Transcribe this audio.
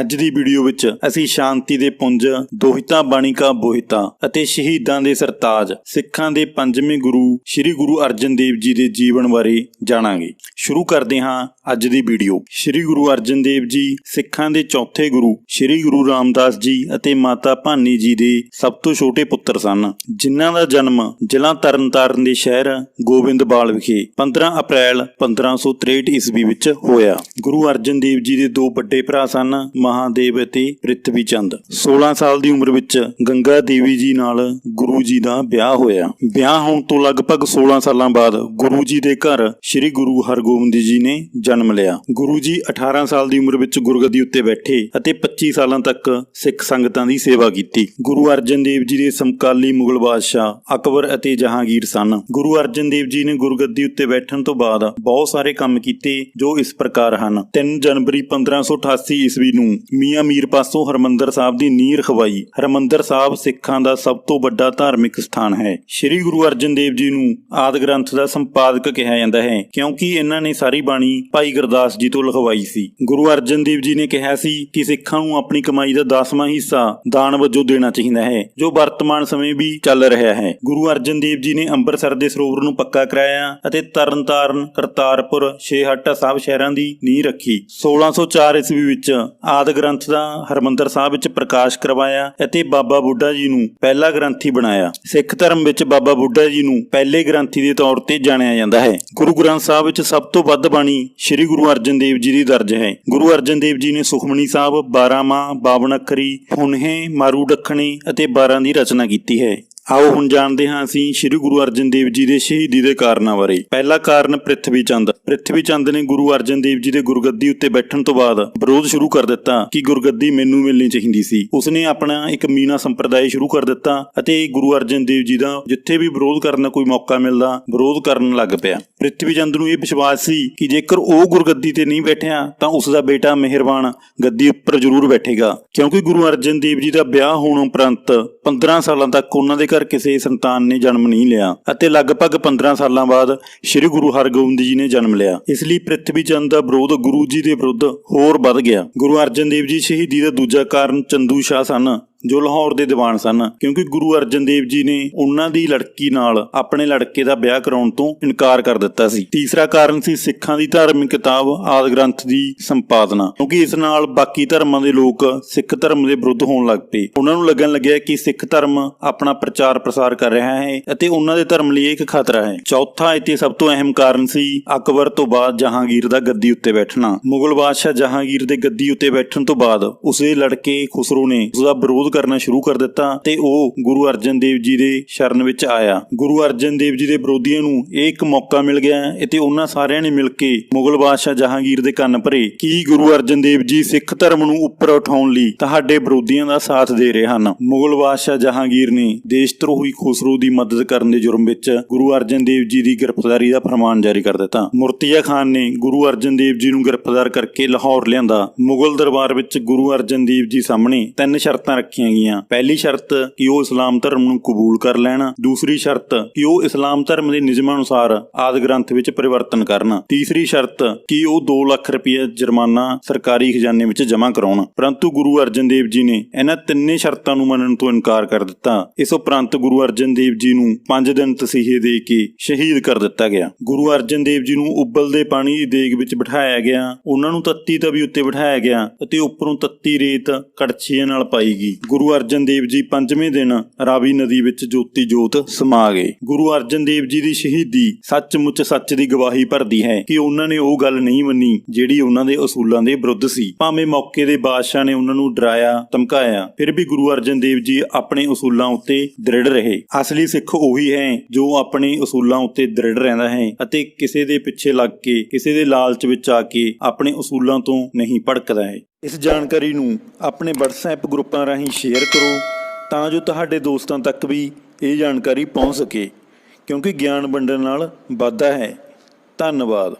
ਅੱਜ ਦੀ ਵੀਡੀਓ ਵਿੱਚ ਅਸੀਂ ਸ਼ਾਂਤੀ ਦੇ ਪੁੰਜ, ਦੋਹਿਤਾ ਬਾਣੀਕਾ ਬੋਹਿਤਾ ਅਤੇ ਸ਼ਹੀਦਾਂ ਦੇ ਸਰਤਾਜ, ਸਿੱਖਾਂ ਦੇ ਪੰਜਵੇਂ ਗੁਰੂ, ਸ੍ਰੀ ਗੁਰੂ ਅਰਜਨ ਦੇਵ ਜੀ ਦੇ ਜੀਵਨ ਬਾਰੇ ਜਾਣਾਂਗੇ। ਸ਼ੁਰੂ ਕਰਦੇ ਹਾਂ ਅੱਜ ਦੀ ਵੀਡੀਓ। ਸ੍ਰੀ ਗੁਰੂ ਅਰਜਨ ਦੇਵ ਜੀ, ਸਿੱਖਾਂ ਦੇ ਚੌਥੇ ਗੁਰੂ, ਸ੍ਰੀ ਗੁਰੂ ਰਾਮਦਾਸ ਜੀ ਅਤੇ ਮਾਤਾ ਭਾਨੀ ਜੀ ਦੇ ਸਭ ਤੋਂ ਛੋਟੇ ਪੁੱਤਰ ਸਨ, ਜਿਨ੍ਹਾਂ ਦਾ ਜਨਮ ਜ਼ਿਲ੍ਹਾ ਤਰਨਤਾਰਨ ਦੇ ਸ਼ਹਿਰ ਗੋਬਿੰਦਵਾਲ ਵਿਖੇ 15 ਅਪ੍ਰੈਲ 1563 ਈਸਵੀ ਵਿੱਚ ਹੋਇਆ। ਗੁਰੂ ਅਰਜਨ ਦੇਵ ਜੀ ਦੇ ਦੋ ਵੱਡੇ ਭਰਾ ਸਨ ਮਹਾਦੇਵ ਅਤੇ ਪ੍ਰਿਥਵੀ ਚੰਦ 16 ਸਾਲ ਦੀ ਉਮਰ ਵਿੱਚ ਗੰਗਾ ਦੇਵੀ ਜੀ ਨਾਲ ਗੁਰੂ ਜੀ ਦਾ ਵਿਆਹ ਹੋਇਆ। ਵਿਆਹ ਹੋਣ ਤੋਂ ਲਗਭਗ 16 ਸਾਲਾਂ ਬਾਅਦ ਗੁਰੂ ਜੀ ਦੇ ਘਰ ਸ੍ਰੀ ਗੁਰੂ ਹਰਗੋਬਿੰਦ ਜੀ ਨੇ ਜਨਮ ਲਿਆ। ਗੁਰੂ ਜੀ 18 ਸਾਲ ਦੀ ਉਮਰ ਵਿੱਚ ਗੁਰਗੱਦੀ ਉੱਤੇ ਬੈਠੇ ਅਤੇ 25 ਸਾਲਾਂ ਤੱਕ ਸਿੱਖ ਸੰਗਤਾਂ ਦੀ ਸੇਵਾ ਕੀਤੀ। ਗੁਰੂ ਅਰਜਨ ਦੇਵ ਜੀ ਦੇ ਸਮਕਾਲੀ ਮੁਗਲ ਬਾਦਸ਼ਾਹ ਅਕਬਰ ਅਤੇ ਜਹਾਂਗੀਰ ਸਨ। ਗੁਰੂ ਅਰਜਨ ਦੇਵ ਜੀ ਨੇ ਗੁਰਗੱਦੀ ਉੱਤੇ ਬੈਠਣ ਤੋਂ ਬਾਅਦ ਬਹੁਤ ਸਾਰੇ ਕੰਮ ਕੀਤੇ ਜੋ ਇਸ ਪ੍ਰਕਾਰ ਹਨ। 3 ਜਨਵਰੀ 1588 ਈਸਵੀ ਨੂੰ ਮੀਆਂ ਮੀਰ ਪਾਸੋਂ ਹਰਮੰਦਰ ਸਾਹਿਬ ਦੀ ਨੀਂਹ ਰਖਵਾਈ। ਹਰਮੰਦਰ ਸਾਹਿਬ ਸਿੱਖਾਂ ਦਾ ਸਭ ਤੋਂ ਵੱਡਾ ਧਾਰਮਿਕ ਸਥਾਨ ਹੈ। ਸ੍ਰੀ ਗੁਰੂ ਅਰਜਨ ਦੇਵ ਜੀ ਨੂੰ ਆਦਿ ਗ੍ਰੰਥ ਦਾ ਸੰਪਾਦਕ ਕਿਹਾ ਜਾਂਦਾ ਹੈ, ਕਿਉਂਕਿ ਇਹਨਾਂ ਨੇ ਸਾਰੀ ਬਾਣੀ ਭਾਈ ਗੁਰਦਾਸ ਜੀ ਤੋਂ ਲਿਖਵਾਈ ਸੀ। ਗੁਰੂ ਅਰਜਨ ਦੇਵ ਜੀ ਨੇ ਕਿਹਾ ਸੀ ਕਿ ਸਿੱਖਾਂ ਨੂੰ ਆਪਣੀ ਕਮਾਈ ਦਾ 10ਵਾਂ ਹਿੱਸਾ ਦਾਨ ਵਜੋਂ ਦੇਣਾ ਚਾਹੀਦਾ ਹੈ, ਜੋ ਵਰਤਮਾਨ ਸਮੇਂ ਵੀ ਚੱਲ ਰਿਹਾ ਹੈ। ਗੁਰੂ ਅਰਜਨ ਦੇਵ ਜੀ ਨੇ ਅੰਮ੍ਰਿਤਸਰ ਦੇ ਸਰੋਵਰ ਨੂੰ ਪੱਕਾ ਕਰਾਇਆ ਅਤੇ ਤਰਨਤਾਰਨ, ਕਰਤਾਰਪੁਰ ਛੇਹੱਟਾ ਸਾਹਿਬ ਸ਼ਹਿਰਾਂ ਦੀ ਨੀਂਹ ਰੱਖੀ। 1604 ਈਸਵੀ ਵਿੱਚ ਆਦਿ ਗ੍ਰੰਥ ਦਾ ਹਰਮੰਦਰ ਸਾਹਿਬ ਵਿੱਚ ਪ੍ਰਕਾਸ਼ ਕਰਵਾਇਆ ਅਤੇ ਬਾਬਾ ਬੁੱਢਾ ਜੀ ਨੂੰ ਪਹਿਲਾ ਗ੍ਰੰਥੀ ਬਣਾਇਆ। ਸਿੱਖ ਧਰਮ ਵਿੱਚ ਬਾਬਾ ਬੁੱਢਾ ਜੀ ਨੂੰ ਪਹਿਲੇ ਗ੍ਰੰਥੀ ਦੇ ਤੌਰ ਤੇ ਜਾਣਿਆ ਜਾਂਦਾ ਹੈ। ਗੁਰੂ ਗ੍ਰੰਥ ਸਾਹਿਬ ਵਿੱਚ ਸਭ ਤੋਂ ਵੱਧ ਬਾਣੀ ਸ੍ਰੀ ਗੁਰੂ ਅਰਜਨ ਦੇਵ ਜੀ ਦੀ ਦਰਜ ਹੈ। ਗੁਰੂ ਅਰਜਨ ਦੇਵ ਜੀ ਨੇ ਸੁਖਮਨੀ ਸਾਹਿਬ 12 ਮਾਂ 52 ਅੱਖਰੀ ਹੁਨਹੇ ਮਾਰੂ ਡੱਖਣੀ ਅਤੇ 12 ਦੀ ਰਚਨਾ ਕੀਤੀ ਹੈ। ਆਓ ਹੁਣ ਜਾਣਦੇ ਹਾਂ ਅਸੀਂ ਸ੍ਰੀ ਗੁਰੂ ਅਰਜਨ ਦੇਵ ਜੀ ਦੇ ਸ਼ਹੀਦੀ ਦੇ ਕਾਰਨਾਂ ਬਾਰੇ। ਪਹਿਲਾ ਕਾਰਨ ਪ੍ਰਿਥਵੀ ਚੰਦ। ਪ੍ਰਿਥਵੀ ਚੰਦ ਨੇ ਗੁਰੂ ਅਰਜਨ ਦੇਵ ਜੀ ਦੇ ਗੁਰਗੱਦੀ ਉੱਤੇ ਬੈਠਣ ਤੋਂ ਬਾਅਦ ਵਿਰੋਧ ਸ਼ੁਰੂ ਕਰ ਦਿੱਤਾ ਕਿ ਗੁਰਗੱਦੀ ਮੈਨੂੰ ਮਿਲਣੀ ਚਾਹੀਦੀ ਸੀ। ਉਸਨੇ ਆਪਣਾ ਇੱਕ ਮੀਨਾ ਸੰਪਰਦਾਇ ਸ਼ੁਰੂ ਕਰ ਦਿੱਤਾ ਅਤੇ ਗੁਰੂ ਅਰਜਨ ਦੇਵ ਜੀ ਦਾ ਜਿੱਥੇ ਵੀ ਵਿਰੋਧ ਕਰਨ ਦਾ ਕੋਈ ਮੌਕਾ ਮਿਲਦਾ ਵਿਰੋਧ ਕਰਨ ਲੱਗ ਪਿਆ। ਪ੍ਰਿਥਵੀ ਚੰਦ ਨੂੰ ਇਹ ਵਿਸ਼ਵਾਸ ਸੀ ਕਿ ਜੇਕਰ ਉਹ ਗੁਰਗੱਦੀ ਤੇ ਨਹੀਂ ਬੈਠਿਆ ਤਾਂ ਉਸ ਦਾ ਬੇਟਾ ਮਿਹਰਬਾਨ ਗੱਦੀ ਉੱਪਰ ਜ਼ਰੂਰ ਬੈਠੇਗਾ। ਕਿਉਂਕਿ ਗੁਰੂ ਅਰਜਨ ਦੇਵ ਜੀ ਦਾ ਵਿਆਹ ਹੋਣ ਉਪਰੰਤ 15 ਸਾਲਾਂ ਤੱਕ ਉਹਨਾਂ ਦੇ ਘਰ ਕਿਸੇ ਸੰਤਾਨ ਨੇ ਜਨਮ ਨਹੀਂ ਲਿਆ ਅਤੇ ਲਗਭਗ 15 ਸਾਲਾਂ ਬਾਅਦ ਸ੍ਰੀ ਗੁਰੂ ਹਰਗੋਬਿੰਦ ਜੀ ਨੇ ਜਨਮ ਲਿਆ। ਇਸ ਲਈ ਪ੍ਰਿਥਵੀ ਚੰਦ ਦਾ ਵਿਰੋਧ ਗੁਰੂ ਜੀ ਦੇ ਵਿਰੁੱਧ ਹੋਰ ਵੱਧ ਗਿਆ। ਗੁਰੂ ਅਰਜਨ ਦੇਵ ਜੀ ਸ਼ਹੀਦੀ ਦਾ ਦੂਜਾ ਕਾਰਨ ਚੰਦੂ ਸ਼ਾਹ ਸਨ। ਜੋ ਲਾਹੌਰ ਦੇ ਦੀਵਾਨ ਸਨ, ਕਿਉਂਕਿ ਗੁਰੂ ਅਰਜਨ ਦੇਵ ਜੀ ਨੇ ਉਹਨਾਂ ਦੀ ਲੜਕੀ ਨਾਲ ਆਪਣੇ ਲੜਕੇ ਦਾ ਵਿਆਹ ਕਰਾਉਣ ਤੋਂ ਇਨਕਾਰ ਕਰ ਦਿੱਤਾ ਸੀ। ਤੀਸਰਾ ਕਾਰਨ ਸੀ ਸਿੱਖਾਂ ਦੀ ਧਾਰਮਿਕ ਕਿਤਾਬ ਆਦਿ ਗ੍ਰੰਥ ਦੀ ਸੰਪਾਦਨਾ, ਕਿਉਂਕਿ ਇਸ ਨਾਲ ਬਾਕੀ ਧਰਮਾਂ ਦੇ ਲੋਕ ਸਿੱਖ ਧਰਮ ਦੇ ਵਿਰੁੱਧ ਹੋਣ ਲੱਗ ਪਏ। ਉਹਨਾਂ ਨੂੰ ਲੱਗਣ ਲੱਗਿਆ ਕਿ ਸਿੱਖ ਧਰਮ ਆਪਣਾ ਪ੍ਰਚਾਰ ਪ੍ਰਸਾਰ ਕਰ ਰਿਹਾ ਹੈ ਅਤੇ ਉਹਨਾਂ ਦੇ ਧਰਮ ਲਈ ਇਹ ਇੱਕ ਖਤਰਾ ਹੈ। ਚੌਥਾ ਇੱਥੇ ਸਭ ਤੋਂ ਅਹਿਮ ਕਾਰਨ ਸੀ ਅਕਬਰ ਤੋਂ ਬਾਅਦ ਜਹਾਂਗੀਰ ਦਾ ਗੱਦੀ ਉੱਤੇ ਬੈਠਣਾ। ਮੁਗਲ ਬਾਦਸ਼ਾਹ ਜਹਾਂਗੀਰ ਦੇ ਗੱਦੀ ਉੱਤੇ ਬੈਠਣ ਤੋਂ ਬਾਅਦ ਉਸਦੇ ਲੜਕੇ ਖੁਸਰੋ ਨੇ ਉਸਦਾ ਵਿਰੋਧ ਕਰਨਾ ਸ਼ੁਰੂ ਕਰ ਦਿੱਤਾ ਤੇ ਉਹ ਗੁਰੂ ਅਰਜਨ ਦੇਵ ਜੀ ਦੇ ਸ਼ਰਨ ਵਿੱਚ ਆਇਆ। ਗੁਰੂ ਅਰਜਨ ਦੇਵ ਜੀ ਦੇ ਵਿਰੋਧੀਆਂ ਨੂੰ ਇਹ ਇੱਕ ਮੌਕਾ ਮਿਲ ਗਿਆ ਅਤੇ ਉਹਨਾਂ ਸਾਰਿਆਂ ਨੇ ਮਿਲ ਕੇ ਮੁਗਲ ਬਾਦਸ਼ਾਹ ਜਹਾਂਗੀਰ ਦੇ ਕੰਨ ਭਰੇ। ਕਿ ਗੁਰੂ ਅਰਜਨ ਦੇਵ ਜੀ ਸਿੱਖ ਧਰਮ ਨੂੰ ਉੱਪਰ ਉਠਾਉਣ ਲਈ ਤੁਹਾਡੇ ਵਿਰੋਧੀਆਂ ਦਾ ਸਾਥ ਦੇ ਰਹੇ ਹਨ? ਮੁਗਲ ਬਾਦਸ਼ਾਹ ਜਹਾਂਗੀਰ ਨੇ ਦੇਸ਼ ਧਰੋਹੀ ਖੁਸਰੋ ਦੀ ਮਦਦ ਕਰਨ ਦੇ ਜੁਰਮ ਵਿੱਚ ਗੁਰੂ ਅਰਜਨ ਦੇਵ ਜੀ ਦੀ ਗ੍ਰਿਫਤਾਰੀ ਦਾ ਫਰਮਾਨ ਜਾਰੀ ਕਰ ਦਿੱਤਾ। ਮੁਰਤੀਆ ਖਾਨ ਨੇ ਗੁਰੂ ਅਰਜਨ ਦੇਵ ਜੀ ਨੂੰ ਗ੍ਰਿਫਤਾਰ ਕਰਕੇ ਲਾਹੌਰ ਲਿਆਂਦਾ। ਮੁਗਲ ਦਰਬਾਰ ਵਿੱਚ ਗੁਰੂ ਅਰਜਨ ਦੇਵ ਜੀ ਸਾਹਮਣੇ ਤਿੰਨ ਸ਼ਰਤਾਂ ਰੱਖੀਆਂ ਰੱਖੀਆਂ ਗਈਆਂ। ਪਹਿਲੀ ਸ਼ਰਤ, ਕਿ ਉਹ ਇਸਲਾਮ ਧਰਮ ਨੂੰ ਕਬੂਲ ਕਰ ਲੈਣ। ਦੂਸਰੀ ਸ਼ਰਤ, ਕਿ ਉਹ ਇਸਲਾਮ ਧਰਮ ਦੇ ਨਿਯਮਾਂ ਅਨੁਸਾਰ ਆਦ ਗ੍ਰੰਥ ਵਿੱਚ ਪਰਿਵਰਤਨ ਕਰਨ। ਤੀਸਰੀ ਸ਼ਰਤ, ਕਿ ਉਹ 2 ਲੱਖ ਰੁਪਏ ਜੁਰਮਾਨਾ ਸਰਕਾਰੀ ਖਜ਼ਾਨੇ ਵਿੱਚ ਜਮ੍ਹਾਂ ਕਰਾਉਣ। ਪਰੰਤੂ ਗੁਰੂ ਅਰਜਨ ਦੇਵ ਜੀ ਨੇ ਇਹਨਾਂ ਤਿੰਨੇ ਸ਼ਰਤਾਂ ਨੂੰ ਮੰਨਣ ਤੋਂ ਇਨਕਾਰ ਕਰ ਦਿੱਤਾ। ਇਸ ਉਪਰੰਤ ਗੁਰੂ ਅਰਜਨ ਦੇਵ ਜੀ ਨੂੰ 5 ਦਿਨ ਤਸੀਹੇ ਦੇ ਕੇ ਸ਼ਹੀਦ ਕਰ ਦਿੱਤਾ ਗਿਆ। ਗੁਰੂ ਅਰਜਨ ਦੇਵ ਜੀ ਨੂੰ ਉਬਲਦੇ ਪਾਣੀ ਦੀ ਦੇਗ ਵਿੱਚ ਬਿਠਾਇਆ ਗਿਆ। ਉਹਨਾਂ ਨੂੰ ਤੱਤੀ ਤਵੀ ਉੱਤੇ ਬਿਠਾਇਆ ਗਿਆ ਅਤੇ ਉੱਪਰੋਂ ਤੱਤੀ ਰੇਤ ਕੜਛੀਆਂ ਨਾਲ ਪਾਈ ਗਈ। ਗੁਰੂ ਅਰਜਨ ਦੇਵ ਜੀ ਪੰਜਵੇਂ ਦਿਨ ਰਾਵੀ ਨਦੀ ਵਿੱਚ ਜੋਤੀ ਜੋਤ ਸਮਾ ਗਏ। ਗੁਰੂ ਅਰਜਨ ਦੇਵ ਜੀ ਦੀ ਸ਼ਹੀਦੀ ਸੱਚਮੁੱਚ ਸੱਚ ਦੀ ਗਵਾਹੀ ਭਰਦੀ ਹੈ ਕਿ ਉਹਨਾਂ ਨੇ ਉਹ ਗੱਲ ਨਹੀਂ ਮੰਨੀ ਜਿਹੜੀ ਉਹਨਾਂ ਦੇ ਅਸੂਲਾਂ ਦੇ ਵਿਰੁੱਧ ਸੀ। ਭਾਵੇਂ ਮੌਕੇ ਦੇ ਬਾਦਸ਼ਾਹ ਨੇ ਉਹਨਾਂ ਨੂੰ ਡਰਾਇਆ, ਧਮਕਾਇਆ, ਫਿਰ ਵੀ ਗੁਰੂ ਅਰਜਨ ਦੇਵ ਜੀ ਆਪਣੇ ਅਸੂਲਾਂ ਉੱਤੇ ਦ੍ਰਿੜ ਰਹੇ। ਅਸਲੀ ਸਿੱਖ ਉਹੀ ਹੈ ਜੋ ਆਪਣੇ ਅਸੂਲਾਂ ਉੱਤੇ ਦ੍ਰਿੜ ਰਹਿੰਦਾ ਹੈ ਅਤੇ ਕਿਸੇ ਦੇ ਪਿੱਛੇ ਲੱਗ ਕੇ, ਕਿਸੇ ਦੇ ਲਾਲਚ ਵਿੱਚ ਆ ਕੇ ਆਪਣੇ ਅਸੂਲਾਂ ਤੋਂ ਨਹੀਂ ਭੜਕਦਾ ਹੈ। ਇਸ ਜਾਣਕਾਰੀ ਨੂੰ ਆਪਣੇ WhatsApp ਗਰੁੱਪਾਂ ਰਾਹੀਂ ਸ਼ੇਅਰ ਕਰੋ ਤਾਂ ਜੋ ਤੁਹਾਡੇ ਦੋਸਤਾਂ ਤੱਕ ਵੀ ਇਹ ਜਾਣਕਾਰੀ ਪਹੁੰਚ ਸਕੇ, ਕਿਉਂਕਿ ਗਿਆਨ ਵੰਡਣ ਨਾਲ ਵਾਧਾ ਹੈ। ਧੰਨਵਾਦ।